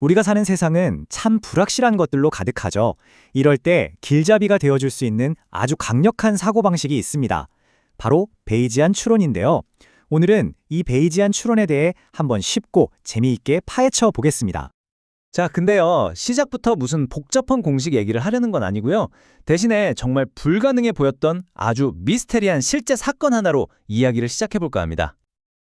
우리가 사는 세상은 참 불확실한 것들로 가득하죠. 이럴 때 길잡이가 되어줄 수 있는 아주 강력한 사고방식이 있습니다. 바로 베이지안 추론인데요. 오늘은 이 베이지안 추론에 대해 한번 쉽고 재미있게 파헤쳐 보겠습니다. 자, 근데요, 시작부터 무슨 복잡한 공식 얘기를 하려는 건 아니고요. 대신에 정말 불가능해 보였던 아주 미스테리한 실제 사건 하나로 이야기를 시작해 볼까 합니다.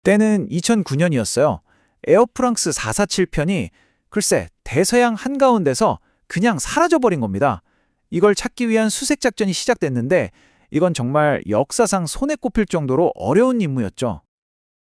때는 2009년이었어요. 에어프랑스 447편이 글쎄 대서양 한가운데서 그냥 사라져버린 겁니다. 이걸 찾기 위한 수색 작전이 시작됐는데 이건 정말 역사상 손에 꼽힐 정도로 어려운 임무였죠.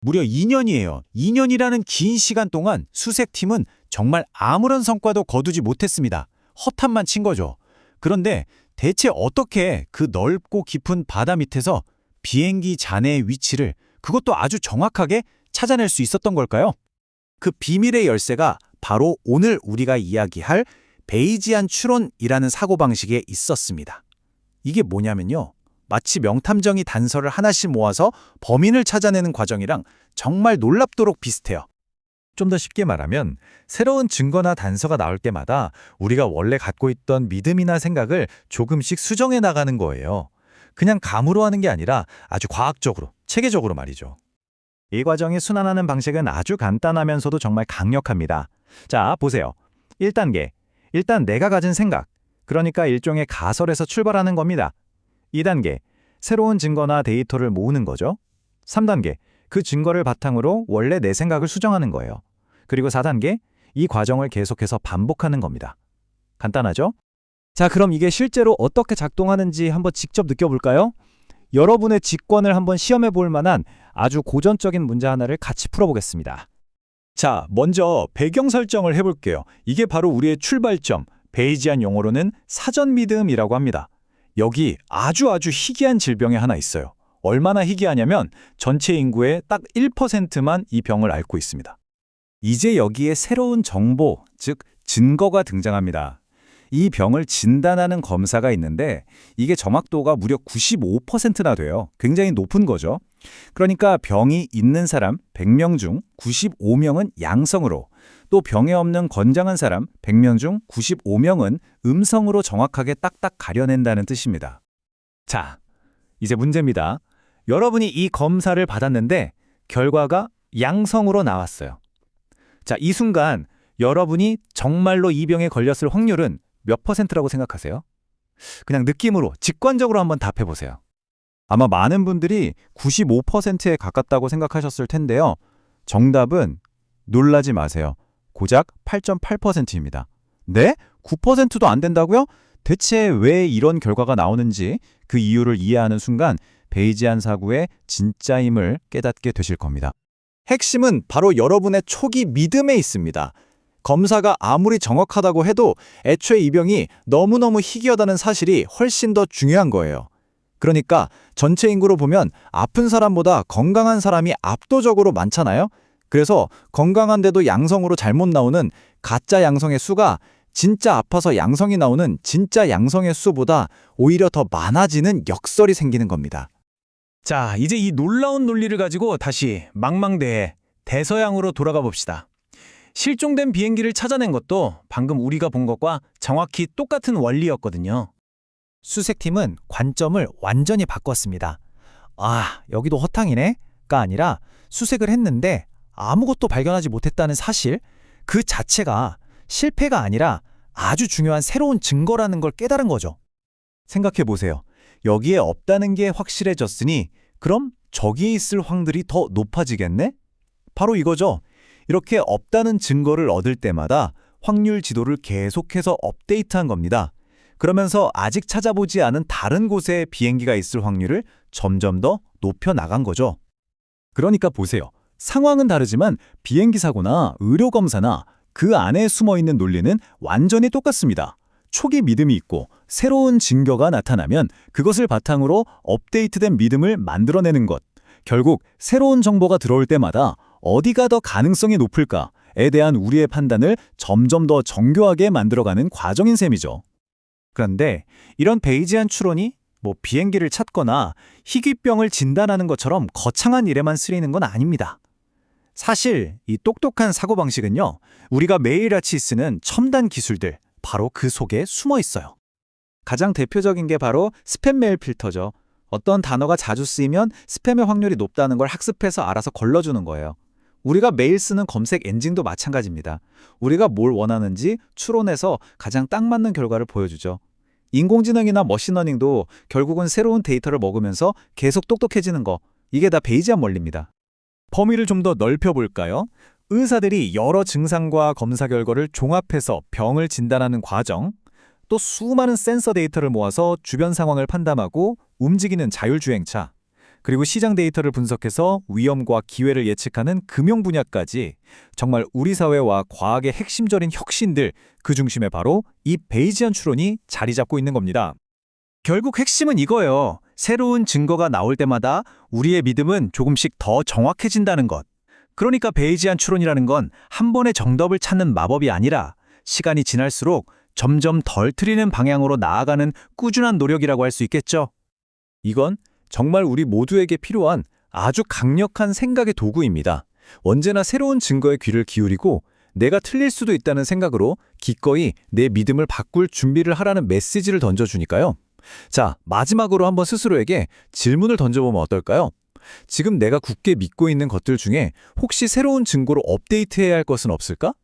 무려 2년이에요. 2년이라는 긴 시간 동안 수색팀은 정말 아무런 성과도 거두지 못했습니다. 허탄만 친 거죠. 그런데 대체 어떻게 그 넓고 깊은 바다 밑에서 비행기 잔해의 위치를 그것도 아주 정확하게 찾아낼 수 있었던 걸까요? 그 비밀의 열쇠가 바로 오늘 우리가 이야기할 베이지안 추론이라는 사고방식에 있었습니다. 이게 뭐냐면요. 마치 명탐정이 단서를 하나씩 모아서 범인을 찾아내는 과정이랑 정말 놀랍도록 비슷해요. 좀 더 쉽게 말하면 새로운 증거나 단서가 나올 때마다 우리가 원래 갖고 있던 믿음이나 생각을 조금씩 수정해 나가는 거예요. 그냥 감으로 하는 게 아니라 아주 과학적으로, 체계적으로 말이죠. 이 과정이 순환하는 방식은 아주 간단하면서도 정말 강력합니다. 자, 보세요. 1단계. 일단 내가 가진 생각. 그러니까 일종의 가설에서 출발하는 겁니다. 2단계. 새로운 증거나 데이터를 모으는 거죠. 3단계. 그 증거를 바탕으로 원래 내 생각을 수정하는 거예요. 그리고 4단계. 이 과정을 계속해서 반복하는 겁니다. 간단하죠? 자, 그럼 이게 실제로 어떻게 작동하는지 한번 직접 느껴볼까요? 여러분의 직관을 한번 시험해 볼 만한 아주 고전적인 문제 하나를 같이 풀어보겠습니다. 자, 먼저 배경 설정을 해볼게요. 이게 바로 우리의 출발점, 베이지안 용어로는 사전 믿음이라고 합니다. 여기 아주 아주 희귀한 질병이 하나 있어요. 얼마나 희귀하냐면 전체 인구의 딱 1%만 이 병을 앓고 있습니다. 이제 여기에 새로운 정보, 즉 증거가 등장합니다. 이 병을 진단하는 검사가 있는데 이게 정확도가 무려 95%나 돼요. 굉장히 높은 거죠. 그러니까 병이 있는 사람 100명 중 95명은 양성으로 또 병에 없는 건장한 사람 100명 중 95명은 음성으로 정확하게 딱딱 가려낸다는 뜻입니다. 자, 이제 문제입니다. 여러분이 이 검사를 받았는데 결과가 양성으로 나왔어요. 자, 이 순간 여러분이 정말로 이 병에 걸렸을 확률은 몇 퍼센트라고 생각하세요? 그냥 느낌으로 직관적으로 한번 답해 보세요. 아마 많은 분들이 95%에 가깝다고 생각하셨을 텐데요. 정답은 놀라지 마세요. 고작 8.8%입니다. 네? 9%도 안 된다고요? 대체 왜 이런 결과가 나오는지 그 이유를 이해하는 순간 베이지안 사고의 진짜임을 깨닫게 되실 겁니다. 핵심은 바로 여러분의 초기 믿음에 있습니다. 검사가 아무리 정확하다고 해도 애초에 이 병이 너무너무 희귀하다는 사실이 훨씬 더 중요한 거예요. 그러니까 전체 인구로 보면 아픈 사람보다 건강한 사람이 압도적으로 많잖아요. 그래서 건강한데도 양성으로 잘못 나오는 가짜 양성의 수가 진짜 아파서 양성이 나오는 진짜 양성의 수보다 오히려 더 많아지는 역설이 생기는 겁니다. 자, 이제 이 놀라운 논리를 가지고 다시 망망대해 대서양으로 돌아가 봅시다. 실종된 비행기를 찾아낸 것도 방금 우리가 본 것과 정확히 똑같은 원리였거든요. 수색팀은 관점을 완전히 바꿨습니다. 아, 여기도 허탕이네?가 아니라 수색을 했는데 아무것도 발견하지 못했다는 사실 그 자체가 실패가 아니라 아주 중요한 새로운 증거라는 걸 깨달은 거죠. 생각해 보세요. 여기에 없다는 게 확실해졌으니 그럼 저기에 있을 확률이 더 높아지겠네? 바로 이거죠. 이렇게 없다는 증거를 얻을 때마다 확률 지도를 계속해서 업데이트한 겁니다. 그러면서 아직 찾아보지 않은 다른 곳에 비행기가 있을 확률을 점점 더 높여 나간 거죠. 그러니까 보세요. 상황은 다르지만 비행기 사고나 의료 검사나 그 안에 숨어 있는 논리는 완전히 똑같습니다. 초기 믿음이 있고 새로운 증거가 나타나면 그것을 바탕으로 업데이트된 믿음을 만들어내는 것. 결국 새로운 정보가 들어올 때마다 어디가 더 가능성이 높을까에 대한 우리의 판단을 점점 더 정교하게 만들어가는 과정인 셈이죠. 그런데 이런 베이지안 추론이 뭐 비행기를 찾거나 희귀병을 진단하는 것처럼 거창한 일에만 쓰이는 건 아닙니다. 사실 이 똑똑한 사고방식은요, 우리가 매일같이 쓰는 첨단 기술들, 바로 그 속에 숨어 있어요. 가장 대표적인 게 바로 스팸 메일 필터죠. 어떤 단어가 자주 쓰이면 스팸의 확률이 높다는 걸 학습해서 알아서 걸러주는 거예요. 우리가 매일 쓰는 검색 엔진도 마찬가지입니다. 우리가 뭘 원하는지 추론해서 가장 딱 맞는 결과를 보여주죠. 인공지능이나 머신러닝도 결국은 새로운 데이터를 먹으면서 계속 똑똑해지는 거, 이게 다 베이지안 원리입니다. 범위를 좀 더 넓혀볼까요? 의사들이 여러 증상과 검사 결과를 종합해서 병을 진단하는 과정, 또 수많은 센서 데이터를 모아서 주변 상황을 판단하고 움직이는 자율주행차, 그리고 시장 데이터를 분석해서 위험과 기회를 예측하는 금융 분야까지 정말 우리 사회와 과학의 핵심적인 혁신들 그 중심에 바로 이 베이지안 추론이 자리 잡고 있는 겁니다. 결국 핵심은 이거예요. 새로운 증거가 나올 때마다 우리의 믿음은 조금씩 더 정확해진다는 것. 그러니까 베이지안 추론이라는 건 한 번의 정답을 찾는 마법이 아니라 시간이 지날수록 점점 덜 틀리는 방향으로 나아가는 꾸준한 노력이라고 할 수 있겠죠. 이건 정말 우리 모두에게 필요한 아주 강력한 생각의 도구입니다. 언제나 새로운 증거에 귀를 기울이고 내가 틀릴 수도 있다는 생각으로 기꺼이 내 믿음을 바꿀 준비를 하라는 메시지를 던져주니까요. 자, 마지막으로 한번 스스로에게 질문을 던져보면 어떨까요? 지금 내가 굳게 믿고 있는 것들 중에 혹시 새로운 증거로 업데이트해야 할 것은 없을까?